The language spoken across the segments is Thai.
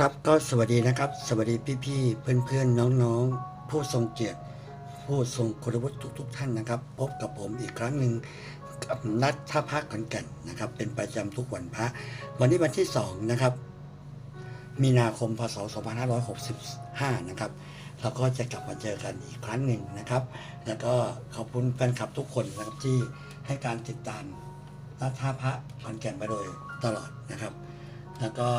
ครับก็สวัสดีนะครับ สวัสดีพี่ๆเพื่อนๆน้องๆ ผู้ทรงเกียรติ ผู้ทรงคุณวุฒิทุก ๆ ท่านนะครับ พบกับผมอีกครั้งหนึ่งกับนัดท่าพักขอนแก่นนะครับ เป็นประจำทุกวันพระ วันนี้วันที่2นะครับ มีนาคมพศ 2565 นะครับเราก็จะกลับมาเจอกันอีกครั้งหนึ่งนะครับ แล้วก็ขอบคุณแฟนคลับทุกคนนะครับที่ให้การติดตามนัดท่าพระขอนแก่นมาโดยตลอดนะครับ แล้วก็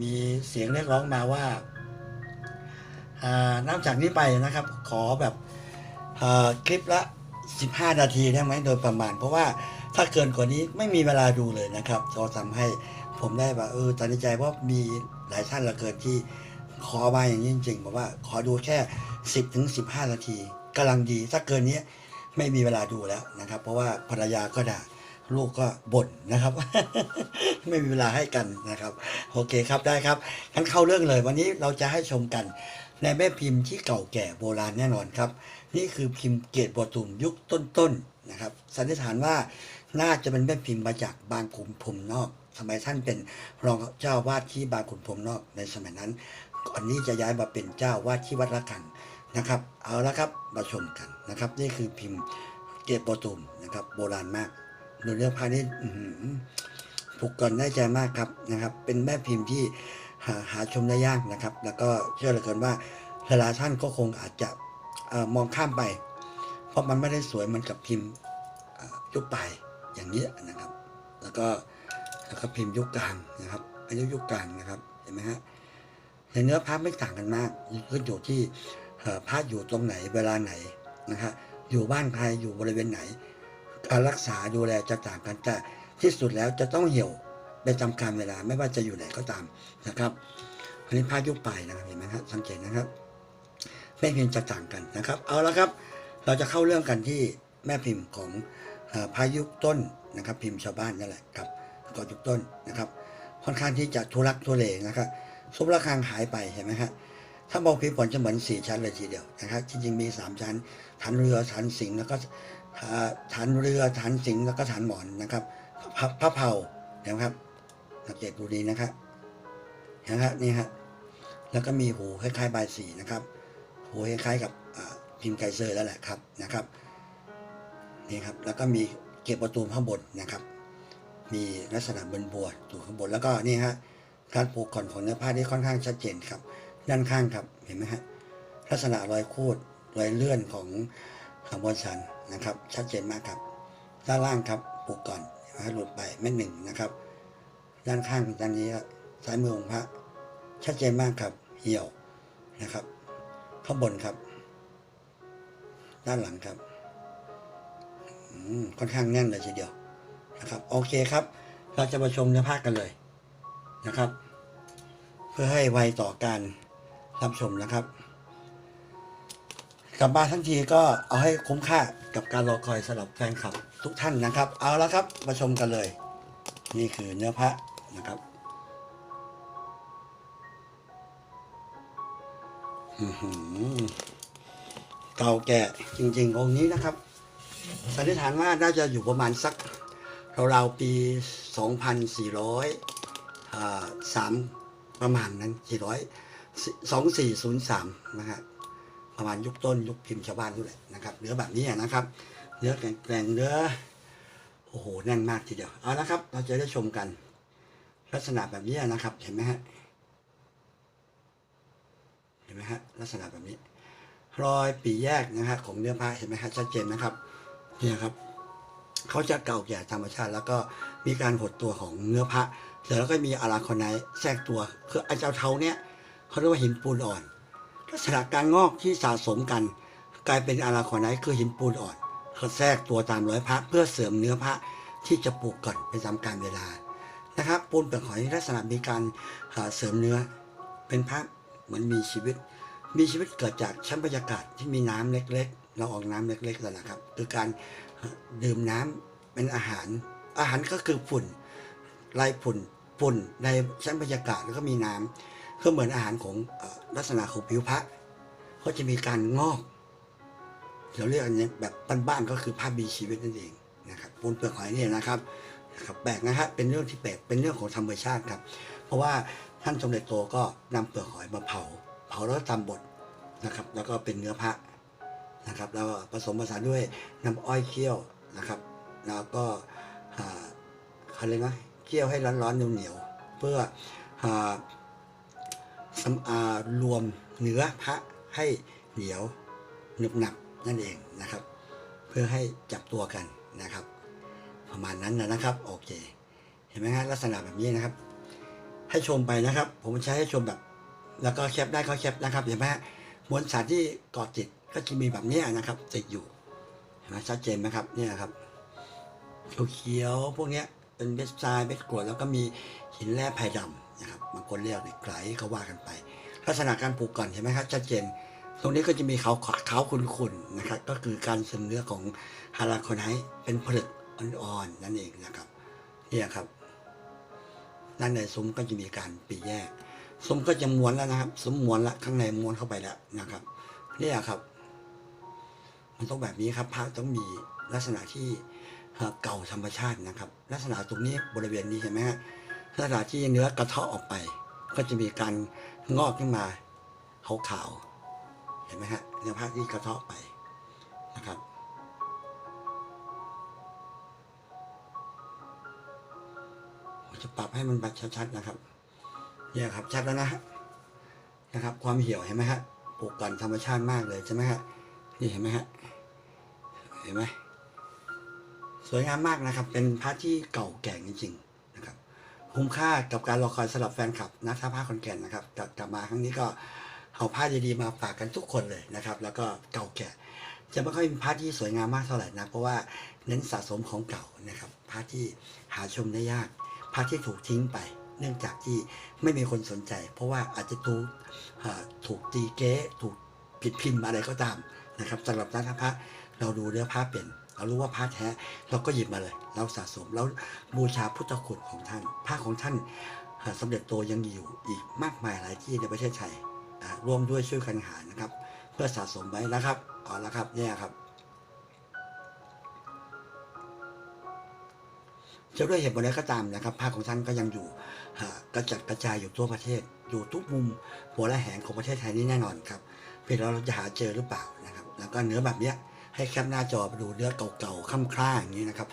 มีเสียงเรียกร้องมาว่านับจากนี้ไปนะครับ ขอแบบคลิปละ 15 นาทีได้ไหมโดยประมาณ เพราะว่าถ้าเกินกว่านี้ไม่มีเวลาดูเลยนะครับก็ทำให้ผมได้ว่าเออตัดสินใจว่ามีหลายท่านเหลือเกินที่ขอมาอย่างนี้จริงๆบอกว่าขอดูแค่ 10ถึง15 นาทีกำลังดี ถ้าเกินนี้ไม่มีเวลาดูแล้วนะครับ เพราะว่าภรรยาก็ด่า ลูกก็บ่นนะครับ ไม่มีเวลาให้กันนะครับ โอเคครับได้ครับงั้นเข้าเรื่องเลย วันนี้เราจะให้ชมกัน ในแม่พิมพ์ที่เก่าแก่โบราณแน่นอนครับ นี่คือพิมพ์เกตบตุมยุคต้นๆนะครับสันนิษฐานว่าน่าจะเป็นแม่พิมพ์มาจากบางขุนพรมนอกสมัยท่านเป็นรองเจ้าวาดที่บางขุนพรมนอกในสมัยนั้นก่อนนี้จะย้ายมาเป็นเจ้าวาดที่วัดระฆังนะครับ เอาละครับมาชมกันนะครับ นี่คือพิมพ์เกตบตุมนะครับ โบราณมาก ดูเรื่องภายนี้อื้อหือถูกก่อนได้ใจมากครับนะครับ เป็นแม่พิมพ์ที่หาหาชมได้ยากนะครับ แล้วก็เชื่อเหลือเกินว่าหลายท่านก็คงอาจจะอมองข้ามไป เพราะมันไม่ได้สวยเหมันกับพิมพ์ยุคปลายอย่างนี้นะครับ แล้วก็แล้วก็พิมพ์ยุคกลางนะครับอายุยุคกลางนะครับเห็นไหมฮะในเนื้อพระไม่ต่างกันมากขึ้นอยู่ที่เอ่อพระอยู่ตรงไหนเวลาไหนนะฮะอยู่บ้านใครอยู่บริเวณไหน การรักษาดูแลจะต่างกันแต่ที่สุดแล้วจะต้องเหี่ยวไปตามกาลเวลาไม่ว่าจะอยู่ไหนก็ตามนะครับอันนี้ผ้ายุคไปนะครับเห็นไหมครับสังเกตนะครับแม่พิมพ์จะต่างกันนะครับ เอาละครับ เราจะเข้าเรื่องกันที่แม่พิมพ์ของอพายุคต้นนะครับ พิมพ์ชาวบ้านนั่นแหละครับก่อนยุคต้นนะครับ ค่อนข้างที่จะทุรักทุเลนะครับซุประฆังหายไปเห็นไหมฮะถ้ามองพิมพ์ผลจะเหมือนสี่ชั้นเลยทีเดียวนะครับจริงๆมีสามชั้นฐานเรือฐานสิงแล้วก็ ฐานเรือฐานสิงแล้วก็ฐานหมอนนะครับพระพระเผาเห็นะครับสังเกตดูดีนะครับเห็นครับนี่ฮะแล้วก็มีหูคล้ายๆใบายสีนะครับหูคล้ายๆกับพิมพ์ไกเซอร์แล้วแหละครับนะครับนี่ครับแล้วก็มีเก็บประตูข้างบนนะครับ มีลักษณะบนบัวอยู่ข้างบนแล้วก็นี่ฮะการผูกก่อนของเนื้อผ้าที่ค่อนข้างชัดเจนครับ ด้านข้างครับเห็นไหมฮะลักษณะรอยคูดรอยเลื่อนของ ขบวนสันนะครับ ชัดเจนมากครับ ด้านล่างครับผูกก่อนให้หลุดไปเม็ดหนึ่งนะครับ ด้านข้างด้านนี้ซ้ายมือของพระ ชัดเจนมากครับ เหี่ยวนะครับ ข้างบนครับ ด้านหลังครับค่อนข้างแน่นเลยทีเดียวนะครับ โอเคครับ เราจะมาชมเนื้อผ้ากันเลยนะครับ เพื่อให้ไวต่อการรับชมนะครับ กลับมาทั้งทีก็เอาให้คุ้มค่ากับการรอคอยสำหรับแฟนคลับทุกท่านนะครับ เอาละครับมาชมกันเลย นี่คือเนื้อพระนะครับอื้อหือเก่าแก่จริงๆองค์นี้นะครับสันนิษฐานว่าน่าจะอยู่ประมาณสักราวๆปี 2,400อ่าสามประมาณนั้น400 2403 นะครับ ประมาณยุคต้นยุคพิมพ์ชาวบ้านนู่นแหละนะครับเนื้อแบบนี้นะครับ เนื้อแกร่งเนื้อโอ้โหแน่นมากทีเดียวเอาละครับ เราจะได้ชมกัน ลักษณะแบบนี้นะครับ เห็นไหมฮะเห็นไหมฮะลักษณะแบบนี้ รอยปีแยกนะฮะของเนื้อผ้าเห็นไหมฮะชัดเจนนะครับเนี่ยครับเขาจะเก่าแก่ธรรมชาติ แล้วก็มีการหดตัวของเนื้อผ้าเสร็จแล้วก็มีอาราคอนไนแทรกตัวคือไอ้เจ้าเทาเนี่ยเขาเรียกว่าหินปูนอ่อน ลักษณะการงอกที่สะสมกัน กลายเป็นอาราคอนไนท์คือหินปูนอ่อนเขาแทรกตัวตามร้อยพระเพื่อเสริมเนื้อพระที่จะปลูกก่อนไปตามกาลเวลานะครับปูนเปลือกหอยลักษณะมีการเสริมเนื้อเป็นพระเหมือนมีชีวิต มีชีวิตเกิดจากชั้นบรรยากาศที่มีน้ำเล็ก ๆ เราออกน้ำเล็กๆแล้วนะครับ คือการดื่มน้ำเป็นอาหาร อาหารก็คือฝุ่นลายฝุ่นฝุ่นในชั้นบรรยากาศแล้วก็มีน้ำ ก็เหมือนอาหารของลักษณะของผิวพระเขาจะมีการงอกเราเรียกอันนี้แบบบ้านๆก็คือภาพมีชีวิตนั่นเองนะครับปูนเปลือกหอยเนี่ยนะครับนะครับแปลกนะฮะเป็นเรื่องที่แปลกเป็นเรื่องของธรรมชาติครับ เพราะว่าท่านสมเด็จโตก็นำเปลือกหอยมาเผา เผาแล้วก็ทำบดนะครับ แล้วก็เป็นเนื้อพระนะครับแล้วผสมผสานด้วยน้ำอ้อยเคี่ยวนะครับ แล้วก็อ่าเขาเรียกว่าเคี่ยวให้ร้อนๆเหนียวๆเพื่ออ สำอารวมเนื้อพระให้เหนียวหนึบหนับนั่นเองนะครับ เพื่อให้จับตัวกันนะครับ ประมาณนั้นนะนะครับโอเค เห็นไหมฮะลักษณะแบบนี้นะครับ ให้ชมไปนะครับ ผมใช้ให้ชมแบบ แล้วก็แคปได้ก็แคปนะครับเห็นไหมฮะมวลสารที่เกาะติดก็จะมีแบบนี้นะครับ ติดอยู่เห็นไหมชัดเจนไหมครับเนี่ยครับเขียวๆพวกเนี้ยเป็นเม็ดทรายเม็ดกรวดแล้วก็มีหินแร่ไผ่ดำ นะครับบางคนเรียกเหล็กไหลเขาว่ากันไป ลักษณะการปลูกก่อนเห็นไหมครับชัดเจน ตรงนี้ก็จะมีเขาวขาวขุ่นๆนะครับ ก็คือการซึมเนื้อของฮาราคไนท์เป็นผลึกอ่อนๆนั่นเองนะครับเนี่ยครับด้านในซุ้มก็จะมีการปีแยกซุ้มก็จะม้วนแล้วนะครับซุ้มม้วนละข้างในม้วนเข้าไปแล้วนะครับเนี่ยครับ มันต้องแบบนี้ครับพระต้องมีลักษณะที่เอ่อเก่าธรรมชาตินะครับ ลักษณะตรงนี้บริเวณนี้เห็นไหมฮะ ลักษณะที่เนื้อกระเทาะออกไป ก็จะมีการงอกขึ้นมาขาวๆเห็นไหมฮะเนื้อผ้าที่กระเทาะไปนะครับ จะปรับให้มันแบบชัดๆนะครับเนี่ยครับชัดแล้วนะนะครับ ความเหี่ยวเห็นไหมฮะปลูกกันธรรมชาติมากเลยใช่ไหมฮะนี่เห็นไหมฮะเห็นไหมสวยงามมากนะครับ เป็นพระที่เก่าแก่จริงๆ คุ้มค่ากับการรอคอยสำหรับแฟนคลับนักท่าผ้าคอนแก่นนะครับกลับมาครั้งนี้ก็เอาผ้าดีๆมาฝากกันทุกคนเลยนะครับ แล้วก็เก่าแก่ จะไม่ค่อยมีผ้าที่สวยงามมากเท่าไหร่นะเพราะว่าเน้นสะสมของเก่านะครับผ้าที่หาชมได้ยากผ้าที่ถูกทิ้งไป เนื่องจากที่ไม่มีคนสนใจ เพราะว่าอาจจะถูกถูกตีเก๊ถูกผิดพิมพ์อะไรก็ตามนะครับสำหรับนักพระเราดูเนื้อผ้าเป็น เรารู้ว่าผ้าแท้เราก็หยิบมาเลย เราสะสมแล้วบูชาพุทธคุณของท่านผ้าของท่านอ่าสมเด็จโตยังอยู่อีกมากมายหลายที่ในประเทศไทยร่วมด้วยช่วยกันหานะครับ เพื่อสะสมไว้นะครับเอาละครับเนี่ยครับจะด้วยเหตุผลใดก็ตามนะครับภาคของท่านก็ยังอยู่กระจัดกระจายอยู่ทั่วประเทศ อยู่ทุกมุมหัวและแหงของประเทศไทยนี่แน่นอนครับเพียงเราจะหาเจอหรือเปล่านะครับ แล้วก็เนื้อแบบเนี้ย ให้แคปหน้าจอไปดูเนื้อเก่าๆค่ำคร่าอย่างนี้นะครับ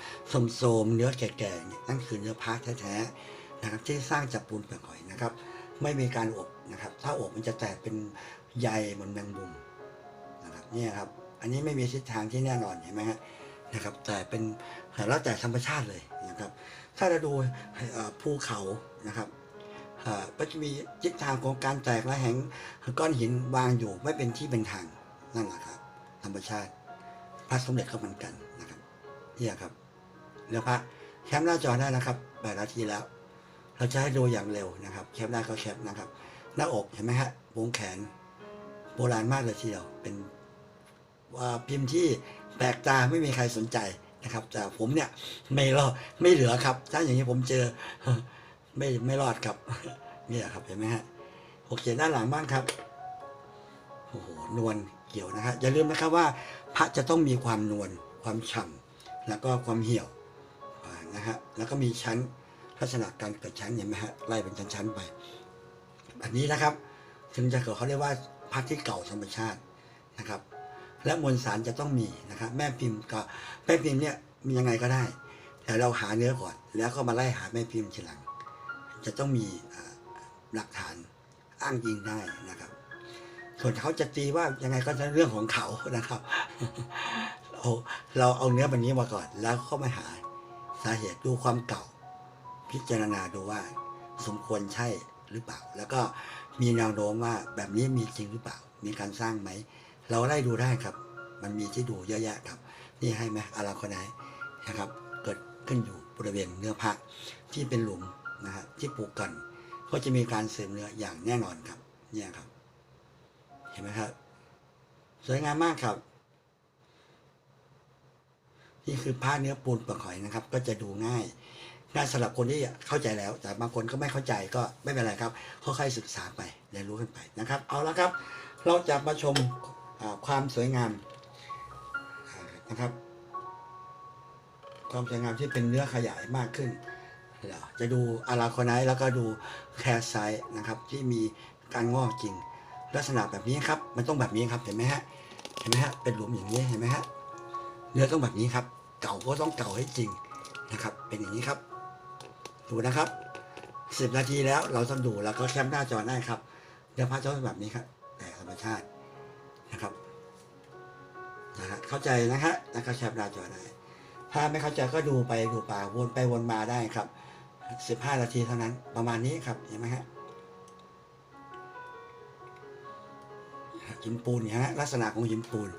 โสมๆเนื้อแก่ๆเนี่ยนั่นคือเนื้อพาร์ทแท้ๆนะครับที่สร้างจากปูนเปลือกหอยนะครับ ไม่มีการอบนะครับ ถ้าอบมันจะแตกเป็นใยเหมือนแมงมุมนะครับนี่ครับ อันนี้ไม่มีทิศทางที่แน่นอนเห็นไหมฮะนะครับ แต่เป็นแล้วแต่ธรรมชาติเลยนะครับ ถ้าเราดูภูเขานะครับก็จะมีทิศทางของการแตกและแหงก้อนหินวางอยู่ไม่เป็นที่เป็นทางนั่นแหละครับ ธรรมชาติ พระสมเด็จก็เหมือนกันนะครับเนี่ยครับเดี๋ยวพระแคปหน้าจอได้นะครับแปดนาทีแล้ว เราจะให้ดูอย่างเร็วนะครับแคปได้ก็แคปนะครับ หน้าอกเห็นไหมฮะวงแขน โบราณมากเลยทีเดียวเป็นว่าพิมพ์ที่แปลกตาไม่มีใครสนใจนะครับ แต่ผมเนี่ยไม่รอดไม่เหลือครับ ถ้าอย่างนี้ผมเจอไม่ไม่รอดครับนี่ยครับเห็นไหมฮะโอเคด้านหลังบ้างครับโอ้โหนวล กี่ยวนะฮะอย่าลืมนะครับว่าพระจะต้องมีความนวลความฉ่ำแล้วก็ความเหี่ยวนะฮะแล้วก็มีชั้นลักษณะการเกิดชั้นเห็นไหมฮะไล่เป็นชั้นๆไปแบบนี้นะครับถึงจะเกิดเขาเรียกว่าพระที่เก่าธรรมชาตินะครับ และมวลสารจะต้องมีนะครับ แม่พิมพ์ก็แม่พิมพ์เนี่ยมียังไงก็ได้ แต่เราหาเนื้อก่อน แล้วก็มาไล่หาแม่พิมพ์ทีหลัง จะต้องมีหลักฐานอ้างอิงได้นะครับ ส่วนเขาจะตีว่ายังไงก็จะเรื่องของเขานะครับเราเราเอาเนื้อแบบนี้มาก่อน แล้วก็มาหาสาเหตุดูความเก่า พิจารณาดูว่า สมควรใช่หรือเปล่า แล้วก็มีแนวโน้มว่าแบบนี้มีจริงหรือเปล่า มีการสร้างไหม เราไล่ดูได้ครับ มันมีที่ดูเยอะแยะครับ นี่ให้ไหมอาราโคไนนะครับ เกิดขึ้นอยู่บริเวณเนื้อพระที่เป็นหลุมนะฮะที่ปลูกกัน ก็จะมีการเสริมเนื้ออย่างแน่นอนครับ เนี่ยครับ เห็นไหมครับ สวยงามมากครับนี่คือผ้าเนื้อปูนเปลือกหอยนะครับ ก็จะดูง่ายง่ายสำหรับคนที่เข้าใจแล้ว แต่บางคนก็ไม่เข้าใจก็ไม่เป็นไรครับค่อยๆศึกษาไปเรียนรู้กันไปนะครับ เอาละครับ เราจะมาชมความสวยงามนะครับ ความสวยงามที่เป็นเนื้อขยายมากขึ้นจะดูอาราคไนท์แล้วก็ดูแคร์ไซต์นะครับที่มีการงอกจริง ลักษณะแบบนี้ครับ มันต้องแบบนี้ครับเห็นไหมฮะเห็นไหมฮะเป็นหลุมอย่างนี้เห็นไหมฮะเนื้อต้องแบบนี้ครับ เก่าก็ต้องเก่าให้จริงนะครับ เป็นอย่างนี้ครับ ดูนะครับสิบนาทีแล้วเราต้องดูแล้วก็แคปหน้าจอได้ครับเดี๋ยวพระจะเป็นแบบนี้ครับแต่ธรรมชาตินะครับนะฮะเข้าใจนะฮะแล้วก็แคปหน้าจอได้ ถ้าไม่เข้าใจก็ดูไปดูป่าวนไปวนมาได้ครับสิบห้านาทีเท่านั้นประมาณนี้ครับเห็นไหมฮะ หินปูนเนี่ยฮะลักษณะของหินปูน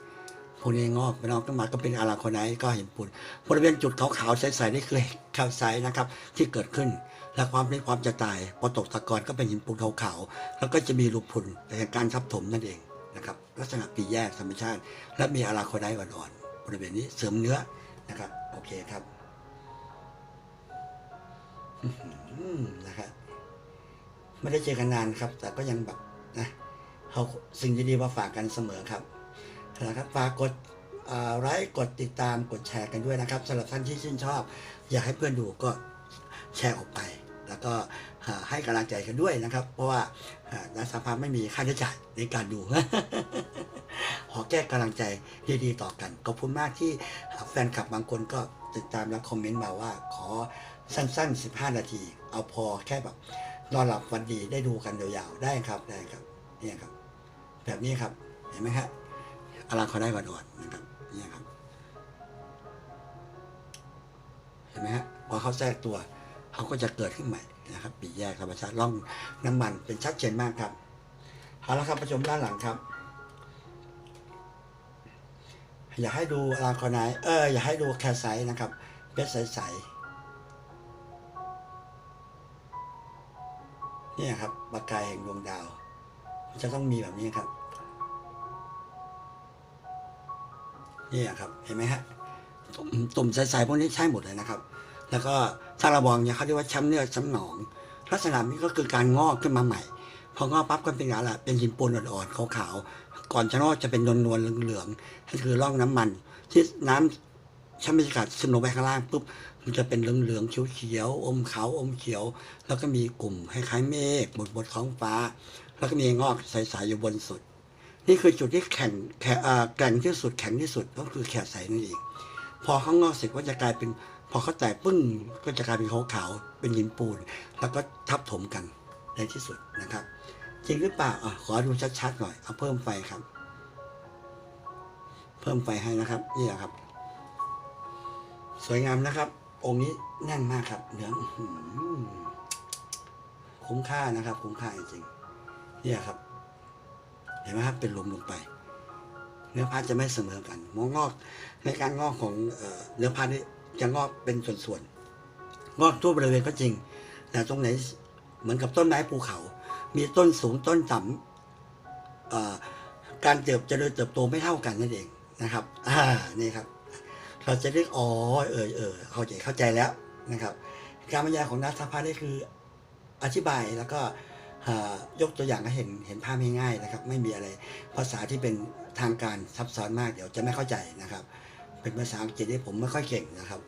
พวกนี้งอกไปนอกขึ้นมาก็เป็นอาราโคไนก็หินปูนบริเวณจุดขาวๆใสๆนี่คือแคลไซนะครับที่เกิดขึ้น และความเป็นความจะตายพอตกตะกอนก็เป็นหินปูนขาวๆแล้วก็จะมีรูพุนแต่การทับถมนั่นเองนะครับลักษณะปีแยกธรรมชาติ และมีอาราโคไนท์อ่อนๆบริเวณนี้เสริมเนื้อนะครับโอเคครับนะครับไม่ได้เจอกันนานครับ แต่ก็ยังแบบนะ เขาสิ่งดีๆมาฝากกันเสมอครับนะครับฝากกดไลค์กดติดตามกดแชร์กันด้วยนะครับสำหรับท่านที่ชื่นชอบ อยากให้เพื่อนดูก็แชร์ออกไป แล้วก็ให้กำลังใจกันด้วยนะครับ เพราะว่านักสภาไม่มีค่าใช้จ่ายในการดูขอแก้กำลังใจดีๆต่อกันขอบคุณมากที่แฟนคลับบางคนก็ติดตามและคอมเมนต์มาว่าขอสั้นๆ 15 นาที เอาพอแค่แบบนอนหลับวันดีได้ดูกันยาวๆได้ครับได้ครับนี่ครับ แบบนี้ครับ เห็นไหมฮะอลังเขาได้ก่อนๆนะครับนี่ครับ เห็นไหมฮะพอเขาแทรกตัวเขาก็จะเกิดขึ้นใหม่นะครับ ปีแยกธรรมชาติร่องน้ำมันเป็นชัดเจนมากครับเอาละครับประชมด้านหลังครับ อย่าให้ดูอลาคอนายเอออย่าให้ดูแคสไซส์นะครับเพชรใสๆเนี่ครับปากกายแห่งดวงดาว จะต้องมีแบบนี้ครับนี่ครับ เห็นไหมฮะตุ่มตุ่มใสๆพวกนี้ใช่หมดเลยนะครับ แล้วก็ถ้าเรามองเนี่ยเขาเรียกว่าช้ำเนื้อช้ำหนอง ลักษณะนี้ก็คือการงอกขึ้นมาใหม่ พองอกปั๊บก็เป็นอะไรเป็นหินปูนอ่อนๆขาวๆก่อนจะงอกจะเป็นนวลๆเหลืองๆนั่นคือร่องน้ำมัน ที่น้ำชั้นบรรยากาศซึมลงไปข้างล่างปุ๊บมันจะเป็นเหลืองๆเขียวๆอมขาวอมเขียว แล้วก็มีกลุ่มคล้ายๆเมฆบนบนท้องฟ้า แล้วก็มีงอกใสๆอยู่บนสุด นี่คือจุดที่แข็งแข็งแกร่งที่สุดแข็งที่สุดก็คือแขกใสนั่นเอง พอเขางอกเสร็จก็จะกลายเป็น พอเขาแตกปึ้งก็จะกลายเป็นขาวๆเป็นหินปูน แล้วก็ทับถมกันในที่สุดนะครับ จริงหรือเปล่าอะขอดูชัดๆหน่อยเอาเพิ่มไฟครับ เพิ่มไฟให้นะครับนี่แหละครับ สวยงามนะครับ องค์นี้แน่นมากครับเนื้ออื้อหือคุ้มค่านะครับ คุ้มค่าจริงๆ เนี่ยครับ เห็นไหมครับเป็นลมลงไป เนื้อผ้าจะไม่เสมอกันมองงอกในการงอกของเนื้อผ้านี่จะงอกเป็นส่วนๆงอกทั่วบริเวณก็จริง แต่ตรงไหนเหมือนกับต้นไม้ภูเขา มีต้นสูงต้นต่ำการเติบเจริญเติบโตไม่เท่ากันนั่นเองนะครับอ่านี่ครับ เราจะเรียกอ๋อเออเออเข้าใจเข้าใจแล้วนะครับ การบรรยายของนัทพัฒน์นี่คืออธิบายแล้วก็ ยกตัวอย่างให้เห็นเห็นภาพง่ายๆนะครับ ไม่มีอะไรภาษาที่เป็นทางการซับซ้อนมากเดี๋ยวจะไม่เข้าใจนะครับ เป็นภาษาอังกฤษที่ผมไม่ค่อยเก่งนะครับ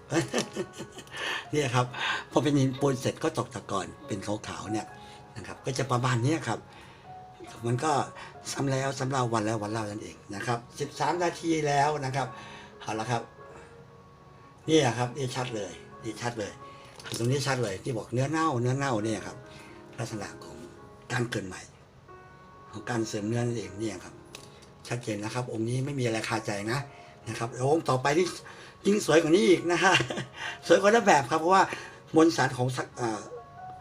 นี่ครับพอเป็นหินปูนเสร็จก็ตกตะกอนเป็นขาวๆเนี่ยนะครับ ก็จะประมาณนี้ครับมันก็ซ้ำแล้วซ้ำเล่าวันแล้ววันเล่านั่นเองนะครับ13 นาทีแล้วนะครับเอาละครับนี่ครับนี่ชัดเลยนี่ชัดเลย ตรงนี้ชัดเลยที่บอกเนื้อเน่าเนื้อเน่าเนี่ยครับ ลักษณะของ การเกิดใหม่ ของการเสริมเนื้อนั่นเองเนี่ยครับ ชัดเจนนะครับ องค์นี้ไม่มีอะไรคาใจนะนะครับแล้วองค์ต่อไปนี่ยิ่งสวยกว่านี้อีกนะฮะสวยกว่าละแบบครับเพราะว่ามวลสารของอ่อ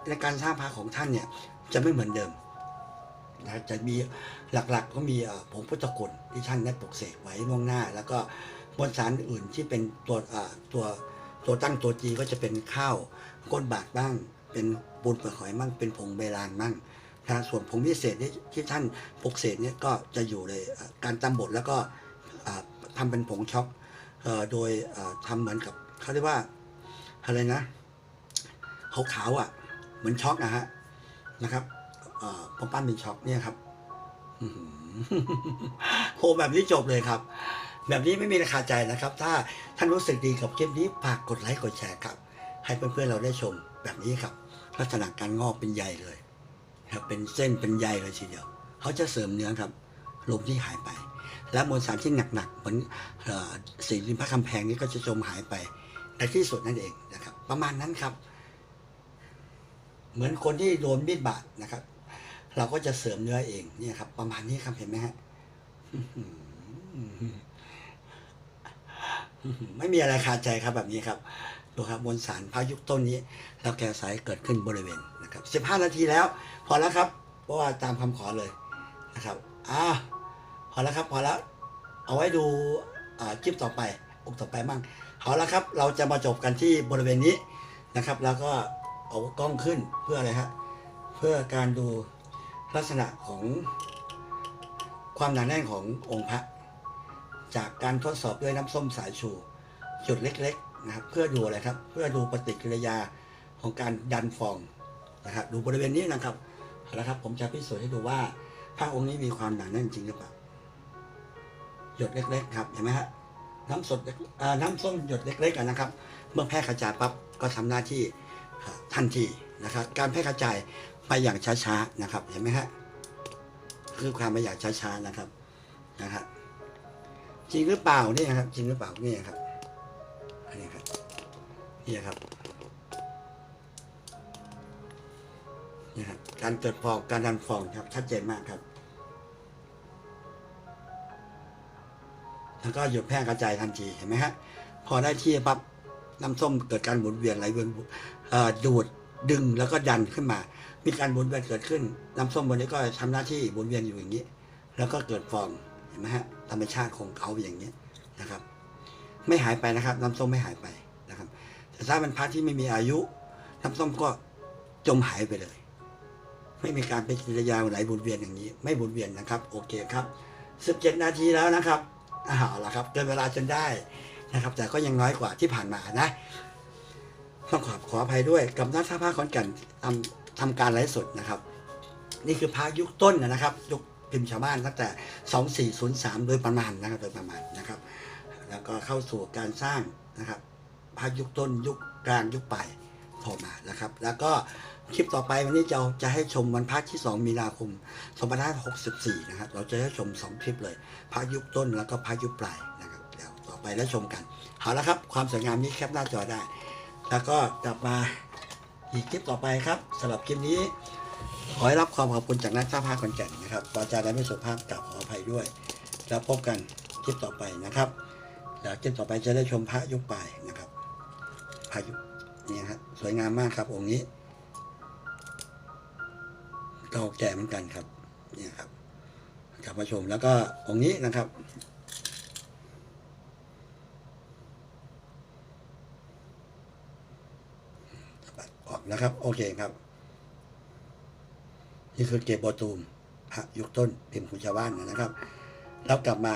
ในการสร้างพระของท่านเนี่ย จะไม่เหมือนเดิมนะจะมีหลักๆก็มีอ่อผงพุทธคุณที่ท่านได้ปลุกเสกไว้ล่วงหน้า แล้วก็มวลสารอื่นที่เป็นตัวอ่อตัวตัวตั้งตัวจีก็จะเป็นข้าวก้นบาทบ้าง เป็นปูนเปลือกหอยมั่งเป็นผงเบลานมั่ง นะส่วนผงพิเศษที่ที่ท่านปลุกเสกเนี่ยก็จะอยู่ในเอ่อการตำบดแล้วก็อ่าทำเป็นผงช็อกโดยเอ่อทำเหมือนกับเขาเรียกว่าอะไรนะขาวๆอะ เหมือนช็อกนะฮะนะครับเอ่อพอปั้นเป็นช็อกเนี่ยครับโหแบบนี้จบเลยครับ แบบนี้ไม่มีราคาใจนะครับ ถ้าท่านรู้สึกดีกับคลิปนี้ฝากกดไลค์กดแชร์ครับ ให้เพื่อนๆเราได้ชมแบบนี้ครับ ลักษณะการงอกเป็นใยเลย ครับเป็นเส้นเป็นใยเลยทีเดียวเขาจะเสริมเนื้อครับลมที่หายไป และมวลสารที่หนักๆเหมือนเอ่อสีริมพระคำแพงนี้ก็จะจมหายไปในที่สุดนั่นเองนะครับ ประมาณนั้นครับ เหมือนคนที่โดนมีดบาดนะครับ เราก็จะเสริมเนื้อเองเนี่ยครับ ประมาณนี้ครับเห็นไหมฮะ ไม่มีอะไรคาใจครับแบบนี้ครับดูครับมวลสารพายุต้นนี้แล้วแกสายเกิดขึ้นบริเวณนะครับ 15 นาทีแล้ว พอแล้วครับ เพราะว่าตามคำขอเลยนะครับอ่าพอแล้วครับพอแล้วเอาไว้ดูอ่าคลิปต่อไปอกต่อไปมั่งเอาละครับ เราจะมาจบกันที่บริเวณนี้นะครับ แล้วก็เอากล้องขึ้นเพื่ออะไรฮะเพื่อการดูลักษณะของความหนาแน่นขององค์พระ จากการทดสอบด้วยน้ำส้มสายชู จุดเล็กๆนะครับ เพื่อดูอะไรครับ เพื่อดูปฏิกิริยาของการดันฟองนะครับ ดูบริเวณนี้นะครับเอาละครับ ผมจะพิสูจน์ให้ดูว่าพระองค์นี้มีความหนาแน่นจริงหรือเปล่าหยดเล็ก ๆ ครับเห็นไหมฮะน้ำสดน้ำส้มหยดเล็กๆนะครับ เมื่อแพร่กระจายปั๊บก็ทำหน้าที่ทันทีนะครับ การแพร่กระจายไปอย่างช้าๆนะครับ เห็นไหมฮะคือความไปอย่างช้าๆนะครับนะครับ จริงหรือเปล่าเนี่ยครับ จริงหรือเปล่าเนี่ยครับอันนี้ครับนี่ครับนี่ครับการเกิดฟองการดันฟองครับ ชัดเจนมากครับ แล้วก็หยุดแพร่กระจายทันทีเห็นไหมฮะพอได้ที่ปั๊บน้ำส้มเกิดการหมุนเวียนไหลเวียนดูดดึงแล้วก็ดันขึ้นมา มีการหมุนเวียนเกิดขึ้น น้ำส้มบนนี้ก็ทำหน้าที่หมุนเวียนอยู่อย่างนี้ แล้วก็เกิดฟอง นไหมฮะธรรมชาติของเขาอย่างนี้นะครับ ไม่หายไปนะครับ น้ำส้มไม่หายไปนะครับ แต่ถ้าเป็นพระที่ไม่มีอายุ น้ำส้มก็จมหายไปเลย ไม่มีการเป็นกิริยาไหลบุนเวียนอย่างนี้ ไม่บุนเวียนนะครับ โอเคครับ17นาทีแล้วนะครับอ่าเอาละครับเกินเวลาจนได้นะครับ แต่ก็ยังน้อยกว่าที่ผ่านมานะต้องขอขออภัยด้วยกับนักท่าผ้าขอนแก่นทำทำการไลฟ์สดนะครับ นี่คือพระยุคต้นนะครับยุค พิมพ์ชาวบ้านตั้งแต่ 2403 โดยประมาณนะครับโดยประมาณนะครับ แล้วก็เข้าสู่การสร้างนะครับพระยุคต้นยุคกลางยุคปลายโผล่มานะครับ แล้วก็คลิปต่อไปวันนี้จะจะให้ชมวันพระที่ 2 มีนาคม 2564 นะครับ เราจะให้ชม 2 คลิปเลยพระยุคต้นแล้วก็พระยุคปลายนะครับเดี๋ยวต่อไปแล้วชมกันเอาละครับความสวยงามนี้แคปหน้าจอได้ แล้วก็กลับมาอีกคลิปต่อไปครับสำหรับคลิปนี้ ขอให้รับความขอบคุณจากนักสร้างภาพขอนแก่นนะครับวาจาและไม่สุภาพกลับขออภัยด้วย แล้วพบกันคลิปต่อไปนะครับแล้วคลิปต่อไปจะได้ชมพระยุคปลายนะครับพระยุคนี่ฮะสวยงามมากครับองค์นี้เก่าแก่เหมือนกันครับนี่ครับกลับมาชมแล้วก็องค์นี้นะครับออกนะครับ โอเคครับ นี่คือเกบโบตูมพระยุคต้นพิมพ์คุณชาวบ้านนะครับ แล้วกลับมา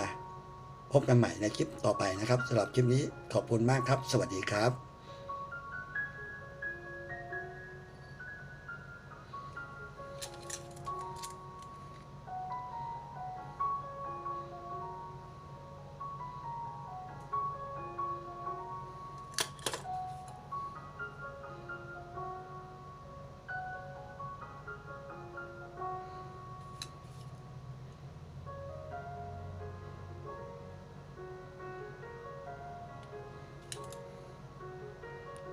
พบกันใหม่ในคลิปต่อไปนะครับสำหรับคลิปนี้ขอบคุณมากครับ สวัสดีครับ